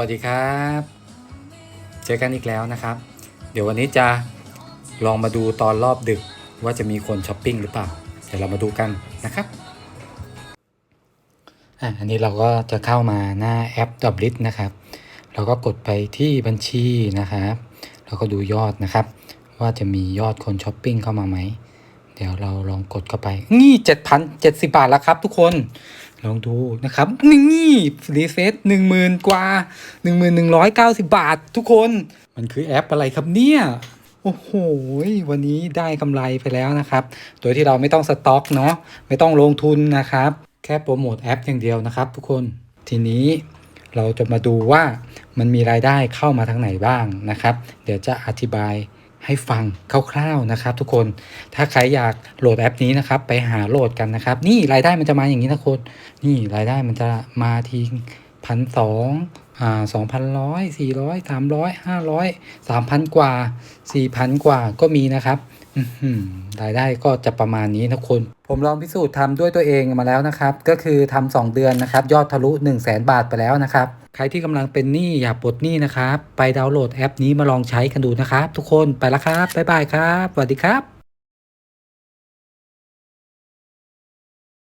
วัสดีครับ เจอกันอีกแล้วนะครับ เดี๋ยววันนี้จะลองมาดูตอนรอบดึกว่าจะมีคนช้อปปิ้งหรือเปล่า เดี๋ยวเรามาดูกันนะครับอันนี้เราก็จะเข้ามาหน้าแอปดับลิทนะครับ เราก็กดไปที่บัญชีนะครับเราก็ดูยอดนะครับ ว่าจะมียอดคนช้อปปิ้งเข้ามาไหม เดี๋ยวเราลองกดเข้าไป นี่เจ็ดพันเจ็ดสิบาทแล้วครับทุกคน ลองดูนะครับ นี่รีเซ็ตหนึ่งหมื่นกว่าหนึ่งหมื่นหนึ่งร้อยเก้าสิบาททุกคน มันคือแอปอะไรครับเนี่ย โอ้โห วันนี้ได้กำไรไปแล้วนะครับ โดยที่เราไม่ต้องสต็อกเนาะไม่ต้องลงทุนนะครับ แค่โปรโมทแอปอย่างเดียวนะครับ ทุกคนทีนี้เราจะมาดูว่ามันมีรายได้เข้ามาทางไหนบ้างนะครับ เดี๋ยวจะอธิบาย ให้ฟังคร่าวๆนะครับ ทุกคนถ้าใครอยากโหลดแอปนี้นะครับ ไปหาโหลดกันนะครับ นี่รายได้มันจะมาอย่างนี้นะคนนี่รายได้มันจะมาทีพันสอง อ่าสองพันร้อยสี่ร้อยสามร้อยห้าร้อยสามพันกว่าสี่พันกว่าก็มีนะครับรายได้ก็จะประมาณนี้นะคนผมลองพิสูจน์ทำด้วยตัวเองมาแล้วนะครับ ก็คือทำสองเดือนนะครับ ยอดทะลุ 1 0 0 0 0แบาทไปแล้วนะครับ ใครที่กำลังเป็นหนี้อยากปลดหนี้นะครับ ไปดาวน์โหลดแอปนี้มาลองใช้กันดูนะครับ ทุกคนไปล้วครับ บ๊ายบายครับ สวัสดีครับ